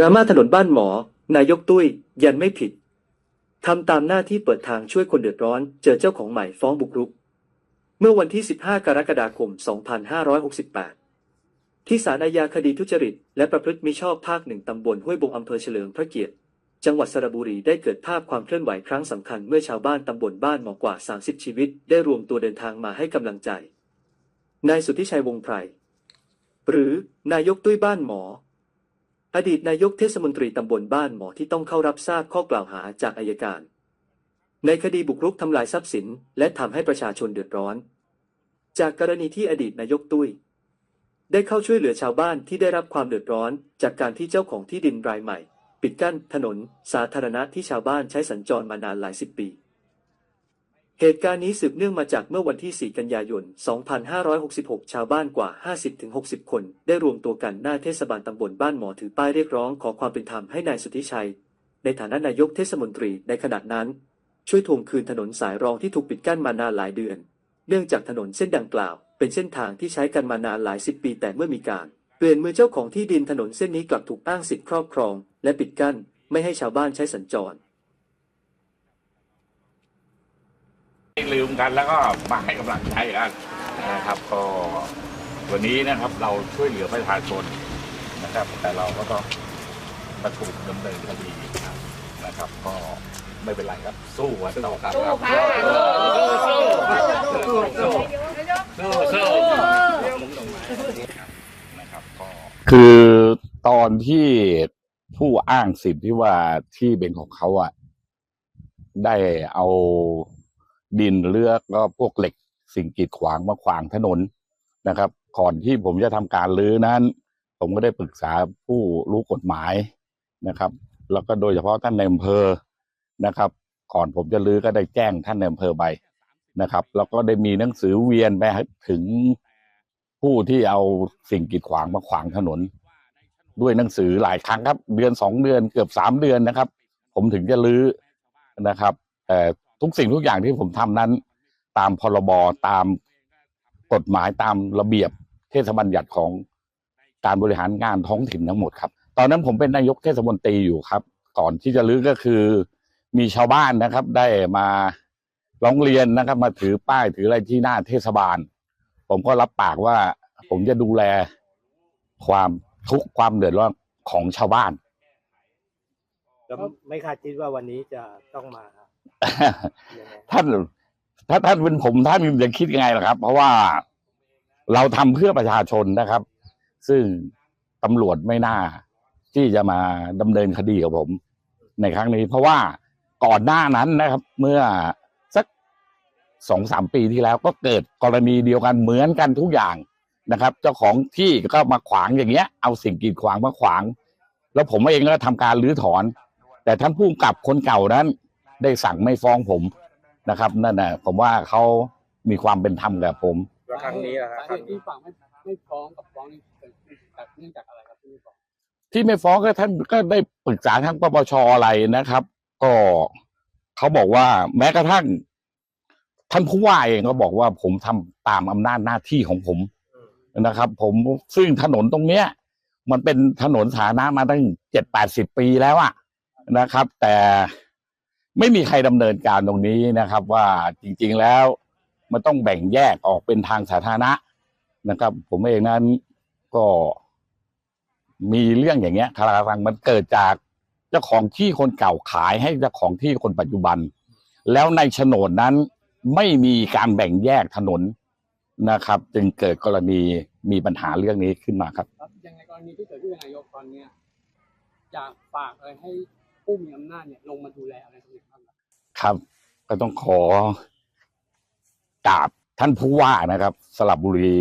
ราม่าถนนบ้านหมอ นายกตุ้ย ยันไม่ผิดทำตามหน้าที่เปิดทางช่วยคนเดือดร้อน เจอเจ้าของใหม่ฟ้องบุกรุก เมื่อวันที่ 15 กรกฎาคม 2568 ที่ศาลอาญาคดีทุจริต และประพฤติมิชอบภาคหนึ่งตำบลห้วยบงอำเภอเฉลิมพระเกียรติ จังหวัดสระบุรีได้เกิดภาพความเคลื่อนไหวครั้งสำคัญเมื่อชาวบ้านตำบลบ้านหมอกว่า 30 ชีวิต ได้รวมตัวเดินทางมาให้กำลังใจ นายสุทธิชัยวงไพรหรือนายกตุ้ยบ้านหมอ อดีตนายกเทศมนตรีตำบลบ้านหมอที่ต้องเข้ารับทราบข้อกล่าวหาจากอายการ ในคดีบุกรุกทำลายทรัพย์สิน และทำให้ประชาชนเดือดร้อน จากกรณีที่อดีตนายกตุ้ย ได้เข้าช่วยเหลือชาวบ้านที่ได้รับความเดือดร้อน จากการที่เจ้าของที่ดินรายใหม่ ปิดกั้นถนน สาธารณะที่ชาวบ้านใช้สัญจรมานานหลายสิบปี เหตุการณ์นี้สืบเนื่องมาจากเมื่อวันที่ 4 กันยายน 2566 ชาวบ้านกว่า 50-60 คน ได้รวมตัวกันหน้าเทศบาลตำบลบ้านหมอถือป้ายเรียกร้องขอความเป็นธรรมให้นายสุทธิชัย ในฐานะนายกเทศมนตรีในขณะนั้น ช่วยทวงคืนถนนสายรองที่ถูกปิดกั้นมานานหลายเดือน เนื่องจากถนนเส้นดังกล่าว เป็นเส้นทางที่ใช้กันมานานหลายสิบปี แต่เมื่อมีการ เปลี่ยนมือเจ้าของที่ดินถนนเส้นนี้กลับถูกอ้างสิทธิครอบครอง และปิดกั้นไม่ให้ชาวบ้านใช้สัญจร ไม่ ลืมกันแล้วก็มาให้กำลังใจกันนะครับ ก็วันนี้นะครับเราช่วยเหลือประชาชนนะครับ แต่เราก็ต้องมาถูกดำเนินคดีนะครับ ก็ไม่เป็นไรครับ สู้กันต่อครับสู้ค่ะสู้สู้สู้สู้สู้นะครับก็คือตอนที่ผู้อ้างสิทธิ์ที่ว่าที่เป็นของเขาอะได้เอา ดินเลือกก็พวกเหล็กสิ่งกีดขวางมาขวางถนนนะครับ ก่อนที่ผมจะทำการรื้อนั้น ผมก็ได้ปรึกษาผู้รู้กฎหมายนะครับ แล้วก็โดยเฉพาะท่านในอำเภอนะครับ ก่อนผมจะรื้อก็ได้แจ้งท่านในอำเภอไปนะครับ แล้วก็ได้มีหนังสือเวียนไปถึงผู้ที่เอาสิ่งกีดขวางมาขวางถนน ด้วยหนังสือหลายครั้งครับ เดือนสองเดือนเกือบสามเดือนนะครับ ผมถึงจะรื้อนะครับ แต่ ทุกสิ่งทุกอย่างที่ผมทำนั้น ตามพรบตามกฎหมายตามระเบียบเทศบัญญัติของการบริหารงานท้องถิ่นทั้งหมดครับ ตอนนั้นผมเป็นนายกเทศมนตรีอยู่ครับ ก่อนที่จะรื้อก็คือ มีชาวบ้านนะครับ ได้มาร้องเรียนนะครับ มาถือป้ายถืออะไรที่หน้าเทศบาล ผมก็รับปากว่า ผมจะดูแลความทุกข์ความเดือดร้อนของชาวบ้านไม่คาดคิดว่าวันนี้จะต้องมา ท่านถ้าท่านเป็นผมท่านจะคิดยังไงล่ะครับ เพราะว่าเราทำเพื่อประชาชนนะครับ ซึ่งตำรวจไม่น่า ที่จะมาดำเนินคดีกับผม ในครั้งนี้ เพราะว่าก่อนหน้านั้นนะครับ เมื่อสักสองสามปีที่แล้ว ก็เกิดกรณีเดียวกันเหมือนกันทุกอย่างนะครับ เจ้าของที่ก็มาขวางอย่างเงี้ย เอาสิ่งกีดขวางมาขวาง แล้วผมเองก็ทำการรื้อถอน แต่ท่านผู้กับคนเก่านั้น ได้สั่งไม่ฟ้องผมนะครับนั่นนะผมว่าเขามีความเป็นธรรมกับผม แล้วครั้งนี้ล่ะครับสาเหตุที่ฝั่งไม่ไม่ฟ้องกับฟ้องนี่เกิดขึ้นจากเนื่องจากอะไรครับที่ไม่ฟ้องที่ไม่ฟ้องก็ท่านก็ได้ปรึกษาทางปปชอะไรนะครับ ก็เขาบอกว่า แม้กระทั่งท่านผู้ว่าเองก็บอกว่าผมทำตามอำนาจหน้าที่ของผมนะครับ ผมซึ่งถนนตรงเนี้ย มันเป็นถนนสาธารณะมาตั้งเจ็ดแปดสิบปีแล้วอะนะครับ แต่ ไม่มีใครดำเนินการตรงนี้นะครับ ว่าจริง ๆแล้วมันต้องแบ่งแยกออกเป็นทางสาธารณะนะครับ ผมเองนั้นก็มีเรื่องอย่างเงี้ยคาราฟังมันเกิดจากเจ้าของที่คนเก่าขายให้เจ้าของที่คนปัจจุบัน แล้วในโฉนดนั้นไม่มีการแบ่งแยกถนนนะครับ จึงเกิดกรณีมีปัญหาเรื่องนี้ขึ้นมาครับยังในกรณีที่เกิดขึ้นนายกตอนเนี้ยอยากฝากอะไรให้ผู้มีอำนาจเนี่ยลงมาดูแลอะไรตรงนี้ ครับ ก็ต้องขอกราบท่านผู้ว่านะครับ สลับบุรี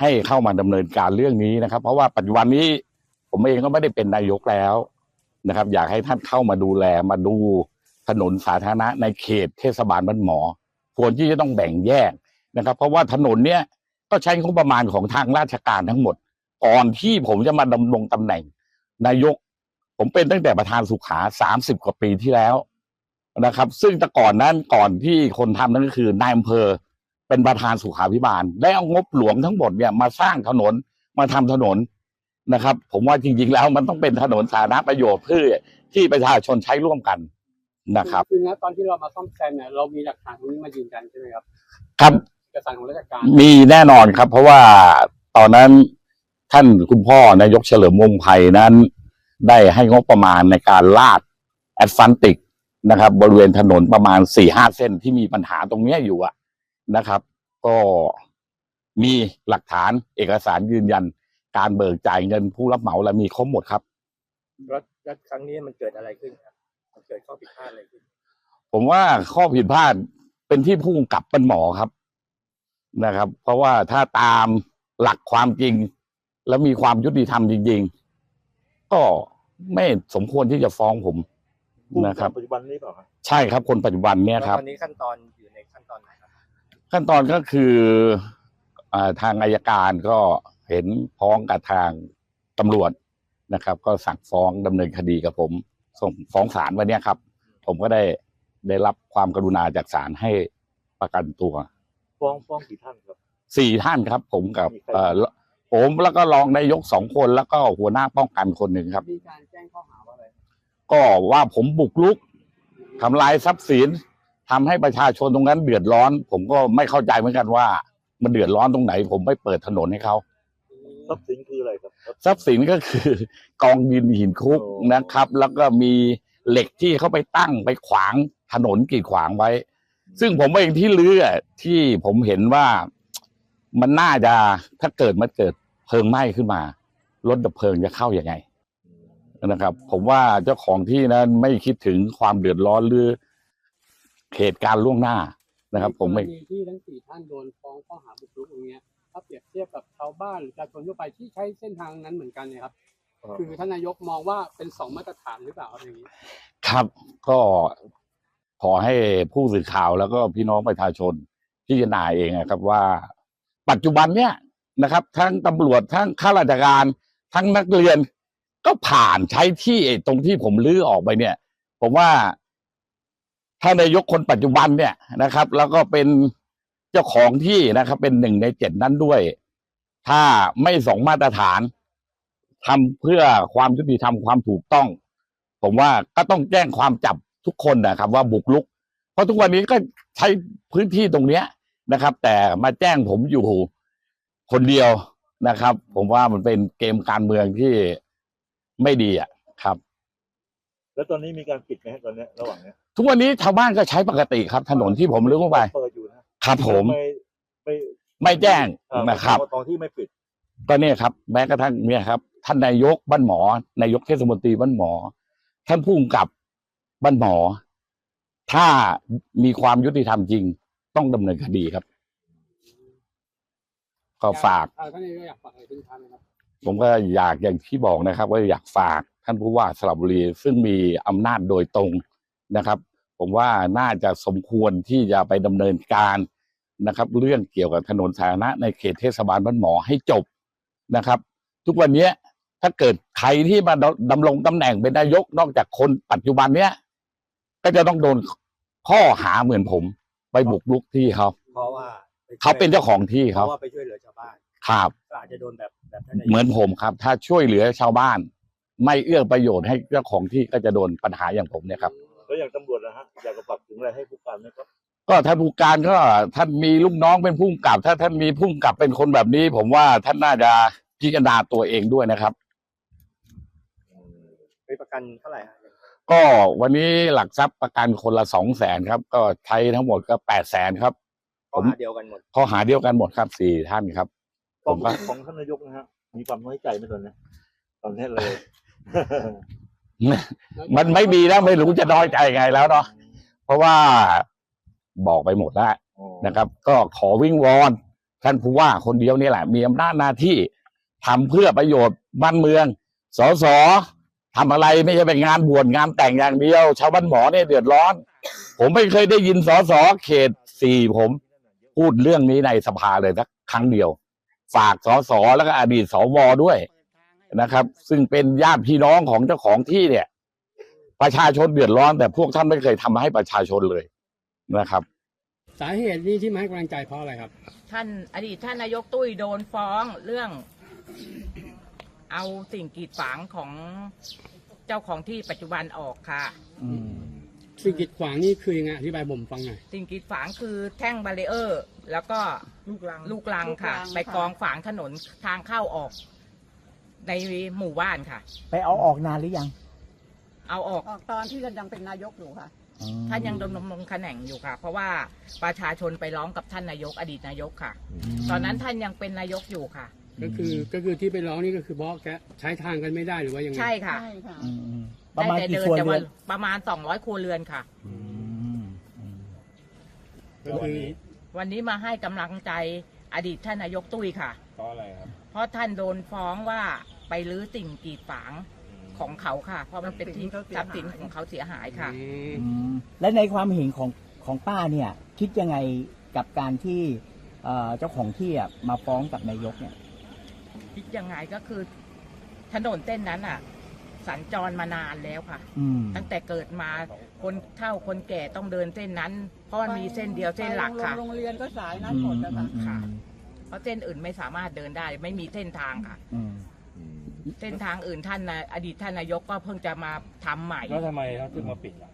ให้เข้ามาดำเนินการเรื่องนี้นะครับ เพราะว่าปัจจุบันนี้ ผมเองก็ไม่ได้เป็นนายกแล้วนะครับ อยากให้ท่านเข้ามาดูแลมาดูถนนสาธารณะในเขตเทศบาลบ้านหมอ ควรที่จะต้องแบ่งแยกนะครับ เพราะว่าถนนเนี้ยก็ใช้งบประมาณของทางราชการทั้งหมด ก่อนที่ผมจะมาดำรงตำแหน่ง นายก ผมเป็นตั้งแต่ประธานสุขาสามสิบกว่าปีที่แล้ว นะครับ ซึ่งแต่ก่อนนั้นก่อนที่คนทำนั่นก็คือนายอำเภอเป็นประธานสุขาพิบาล ได้เอางบหลวงทั้งหมดเนี่ยมาสร้างถนนมาทำถนนนะครับ ผมว่าจริงๆแล้วมันต้องเป็นถนนสาธารณประโยชน์เพื่อที่ประชาชนใช้ร่วมกันนะครับคือนะตอนที่เรามาซ่อมแซมเนี่ยเรามีหลักฐานตรงนี้มายืนยันใช่ไหมครับ ครับเอกสารของราชการมีแน่นอนครับ เพราะว่าตอนนั้นท่านคุณพ่อนายกเฉลิมวงศ์ไพนั้น ได้ให้งบประมาณในการลาดแอสฟันติก นะครับ บริเวณถนนประมาณสี่ห้าเส้นที่มีปัญหาตรงเนี้ยอยู่อะนะครับ ก็มีหลักฐานเอกสารยืนยัน การเบิกจ่ายเงินผู้รับเหมาและมีครบหมดครับรถรถครั้งนี้มันเกิดอะไรขึ้นครับ มันเกิดข้อผิดพลาดอะไรขึ้น ผมว่าข้อผิดพลาดเป็นที่ผู้กำกับเป็นหมอครับนะครับ เพราะว่าถ้าตามหลักความจริง แล้วมีความยุติธรรมจริง ๆ ก็ไม่สมควรที่จะฟ้องผม นะครับปัจจุบันนี้เปล่าครับใช่ครับคนปัจจุบันเนี่ยครับแล้วตอนนี้ขั้นตอนอยู่ในขั้นตอนไหนครับขั้นตอนก็คืออาทางอายการก็เห็นพ้องกับทางตำรวจนะครับ ก็สั่งฟ้องดำเนินคดีกับผม ส่งฟ้องศาลวันเนี้ยครับ ผมก็ได้ได้รับความกรุณาจากศาลให้ประกันตัวฟ้องฟ้องกี่ท่านครับ สี่ท่านครับ ผมกับมีใครเอ่อผมแล้วก็รองนายกสองคนแล้วก็หัวหน้าป้องกันคนหนึ่งครับ มีการแจ้งข้อหาว่าอะไร ก็ว่าผมบุกรุกทำลายทรัพย์สินทำให้ประชาชนตรงนั้นเดือดร้อน ผมก็ไม่เข้าใจเหมือนกันว่า มันเดือดร้อนตรงไหน ผมไม่เปิดถนนให้เขาทรัพย์สินคืออะไรครับ ทรัพย์สินก็คือกองดินหินคุกโอ้นะครับ แล้วก็มีเหล็กที่เขาไปตั้งไปขวางถนนกีดขวางไว้ ซึ่งผมเองที่เลือที่ผมเห็นว่ามันน่าจะถ้าเกิดมันเกิดเพลิงไหม้ขึ้นมารถดับเพลิงจะเข้ายัางไง นะครับ ผมว่าเจ้าของที่นั้นไม่คิดถึงความเดือดร้อนหรือเหตุการณ์ล่วงหน้านะครับ ผมไม่กรณีที่ทั้งสี่ท่านโดนฟ้องข้อหาบุกรุกอย่างเงี้ยถ้าเปรียบเทียบกับชาวบ้านหรือประชาชนทั่วไปที่ใช้เส้นทางนั้นเหมือนกันเนี่ยครับ คือท่านนายกมองว่าเป็นสองมาตรฐานหรือเปล่าอะไรอย่างนี้ ครับก็ขอให้ผู้สื่อข่าวแล้วก็พี่น้องประชาชนพิจารณาเองนะครับว่า ปัจจุบันเนี่ยนะครับ ทั้งตำรวจทั้งข้าราชการ ทั้งนักเรียน ก็ผ่านใช้ที่ไอ้ตรงที่ผมลื้อออกไปเนี่ย ผมว่าท่านายกคนปัจจุบันเนี่ยนะครับ แล้วก็เป็นเจ้าของที่นะครับ เป็นหนึ่งในเจ็ดนั้นด้วย ถ้าไม่สองมาตรฐานทำเพื่อความยุติธรรมความถูกต้อง ผมว่าก็ต้องแจ้งความจับทุกคนนะครับ ว่าบุกลุก เพราะทุกวันนี้ก็ใช้พื้นที่ตรงเนี้ยนะครับ แต่มาแจ้งผมอยู่คนเดียวนะครับ ผมว่ามันเป็นเกมการเมืองที่ ไม่ดีอะครับ แล้วตอนนี้มีการปิดไหมฮะตอนเนี้ยระหว่างเนี้ยทุกวันนี้ชาวบ้านก็ใช้ปกติครับ ถนนที่ผมลื้อเข้าไป เปิดอยู่นะครับผม ไม่ไม่ไม่แจ้งเอ่อนะครับ ตอนที่ไม่ปิด ก็เนี่ยครับแม้กระทั่งเนี่ยครับ ท่านนายกบ้านหมอ นายกเทศมนตรีบ้านหมอ ท่านผู้กำกับบ้านหมอ ถ้ามีความยุติธรรมจริง ต้องดำเนินคดีครับ ก็ฝาก อ่ท่านนายกอยากฝากอะไรทิ้งท้ายไหมครับ ผมก็อยากอย่างที่บอกนะครับว่าอยากฝากท่านผู้ว่าสระบุรี ซึ่งมีอำนาจโดยตรงนะครับ ผมว่าน่าจะสมควรที่จะไปดำเนินการนะครับ เรื่องเกี่ยวกับถนนสาธารณะในเขตเทศบาลบ้านหมอให้จบนะครับ ทุกวันเนี้ยถ้าเกิดใครที่มาดำรงตำแหน่งเป็นนายกนอกจากคนปัจจุบันเนี้ยก็จะต้องโดนข้อหาเหมือนผม ไปบุกรุกที่เขาเพราะว่าไช่วยเขาเป็นเจ้าของที่เพเขาราะว่าไปช่วยเหลือชาวบ้าน ครับ ก็อาจจะโดนแบบแบบท่านนายกเหมือนผมครับ ถ้าช่วยเหลือชาวบ้าน ไม่เอื้อประโยชน์ให้เจ้าของที่ก็จะโดนปัญหาอย่างผมเนี่ยครับ แล้วอย่างตำรวจนะฮะอยากจะฝากถึงอะไรให้ผู้การไหมครับก็ท่านผู้การก็ท่านมีลูกน้องเป็นผู้กำกับ ถ้าท่านมีผู้กำกับเป็นคนแบบนี้ ผมว่าท่านน่าจะพิจารณาตัวเองด้วยนะครับไปประกันเท่าไหร่ฮะก็วันนี้หลักทรัพย์ประกันคนละสองแสนครับ ก็ใช้ทั้งหมดก็แปดแสนครับข้อหาเดียวกันหมด ข้อหาเดียวกันหมดครับสี่ท่านครับ ขอผงมก็ของท่านนายกนะฮะ มีความน้อยใจไหมตอนเนี้ยตอนนี้เลย มันไม่มีแล้วไม่รู้จะน้อยใจไงแล้วเนาะเพราะว่าบอกไปหมดแล้วอ๋อนะครับ ก็ขอวิงวอนท่านผู้ว่าคนเดียวนี่แหละ มีอำนาจหน้าที่ทำเพื่อประโยชน์บ้านเมืองสสทำอะไรไม่ใช่เป็นงานบวชงานแต่งอย่างเดียว ชาวบ้านหมอเนี่ยเดือดร้อน ผมไม่เคยได้ยินสสเขตสี่ผม พูดเรื่องนี้ในสภาเลยสักครั้งเดียว ฝากสสแล้วก็อดีตสวด้วยนะครับ ซึ่งเป็นญาติพี่น้องของเจ้าของที่เนี่ย ประชาชนเดือดร้อน แต่พวกท่านไม่เคยทำให้ประชาชนเลยนะครับ สาเหตุนี้ที่มาให้กำลังใจเพราะอะไรครับ ท่านอดีตท่านนายกตุ้ยโดนฟ้องเรื่อง เอาสิ่งกีดฝางของเจ้าของที่ปัจจุบันออกค่ะ อืม สิ่งกีดขวางนี่คือยังไงอธิบายผมฟังหน่อย สิ่งกีดฝางคือแท่งบารีเออร์ แล้วก็ลูกลังลูกลังค่ะไปกองฝางถนนทางเข้าออก ในหมู่บ้านค่ะ ไปเอาออกนานหรือยังเอาออกออกตอนที่ยังเป็นนายกอยู่ค่ะอืมท่านยังดำรงตำแหน่งอยู่ค่ะ เพราะว่าประชาชนไปร้องกับท่านนายกอดีตนายกค่ะ ตอนนั้นท่านยังเป็นนายกอยู่ค่ะ ก็คือก็คือที่ไปร้องนี่ก็คือเพราะแกใช้ทางกันไม่ได้หรือว่ายังไงใช่ค่ะ ใช่ค่ะ อืมอืม ประมาณได้แต่กี่เดินครัวแต่เรืวัอนนประมาณ200ครัวเรือนค่ะ อืมอืมก็คือวันนี้มาให้กำลังใจอดีตท่านนายกตุ้ยค่ะ เพราะอะไรครับเพราะท่านโดนฟ้องว่าไปรื้อสิ่งกีดฝางของเขาค่ะ เพราะมันเป็นที่ทรัพย์สินของเขาเสียหายค่ะ อืมอืมและในความเห็นของของป้าเนี่ย คิดยังไงกับการที่เอ่อเจ้าของที่อะมาฟ้องกับนายกเนี่ย คิดยังไงก็คือถนนเส้นนั้นอะ สัญจรมานานแล้วค่ะ อืม ตั้งแต่เกิดมาคนเฒ่าคนแก่ต้องเดินเส้นนั้น เพราะมันมีเส้นเดียวเส้นหลักค่ะ ไปโรงเรียนก็สายนั้นหมดนะคะค่ะ เพราะเส้นอื่นไม่สามารถเดินได้ ไม่มีเส้นทางค่ะอืมเส้นทางอื่นท่านนะอดีตท่านนายกก็เพิ่งจะมาทำใหม่ แล้วทำไมเขาถึงมาปิดล่ะ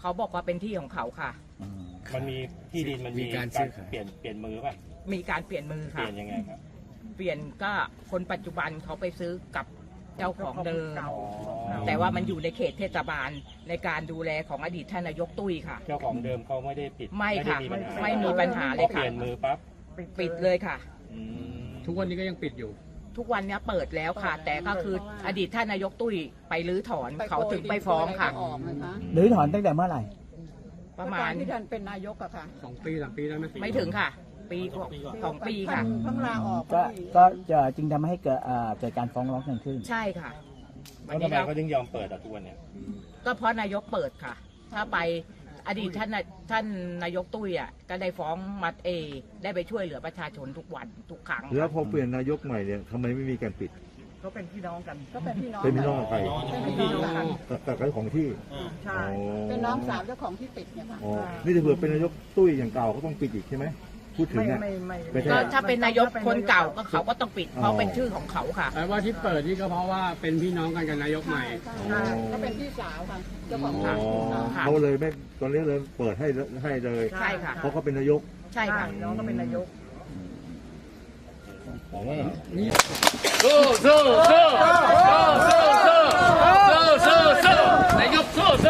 เขาบอกว่าเป็นที่ของเขาค่ะ อืม มันมีที่ดินมันมีมีการซื้อขาย เปลี่ยนเปลี่ยนมือป่ะมีการเปลี่ยนมือเปค่ะ ลี่ยนยังไงครับ เปลี่ยนก็คนปัจจุบันเขาไปซื้อกับ เจ้าของเดิมอ๋อแต่ว่ามันอยู่ในเขตเทศบาลในการดูแลของอดีตท่านนายกตุ้ยค่ะ เจ้าของเดิมเขาไม่ได้ปิดไม่ค่ะด้ปัญหาไม่มีปัญหาเลยพอเปค่ะลี่ยนมือปั๊บปิดเลยค่ะ อืมทุกวันนี้ก็ยังปิดอยู่ ทุกวันนี้เปิดแล้วค่ะ แต่ก็คือเพราะว่าอดีตท่านนายกตุ้ยไปรื้อถอนไปเขาถึงไปฟ้องค่ะโกยดินโกยอะไรก็ออกนะคะ หรือถอนตั้งแต่เมื่อไหร่ประมาณตอนที่ท่านเป็นนายกอะค่ะ สองปีสามปีได้ไหมไม่ถึงค่ะ ปีกว่าสองปีค่ะ ท่านเพิ่งลาออกก็พอดีก็จะจึงทำให้เกิดเอ่อเกิดการฟ้องร้องกันขึ้น ใช่ค่ะแล้วทำไมเขาถึงยอมเปิดอะทุกวันเนี่ย ก็เพราะนายกเปิดค่ะ ถ้าไปอดีตท่านน่ะท่านนายกตุ้ยอะก็ได้ฟ้องมัดเอ ได้ไปช่วยเหลือประชาชนทุกวันทุกครั้งแล้วพอเปลี่ยนนายกใหม่เนี่ยทำไมไม่มีการปิด ก็เป็นพี่น้องกัน ก็เป็นพี่น้องเป็นพี่น้องกับใครเป็นพี่น้องกันกับกับเจ้าของที่ใช่อ๋อเป็นน้องสาวเจ้าของที่ติดเนี่ยค่ะ อ๋อนี่ถ้าเผื่อเป็นนายกตุ้ยอย่างเก่าก็ต้องปิดอีกใช่ไหม พูดถึงเนี่ยก็ถ้าเป็นนายกคนเก่าก็เขาก็ต้องปิด เพราะเป็นชื่อของเขาค่ะ แปลว่าที่เปิดนี่ก็เพราะว่าเป็นพี่น้องกันกับนายกใหม่ ใช่ก็เป็นพี่สาวค่ะเขาเลยไม่ตอนนี้เลยเปิดให้ให้เลย ใช่ค่ะ เพราะเขาเป็นนายกใช่ค่ะ น้องก็เป็นนายก สู้สู้สู้สู้สู้สู้สู้สู้สู้นายกสู้สู้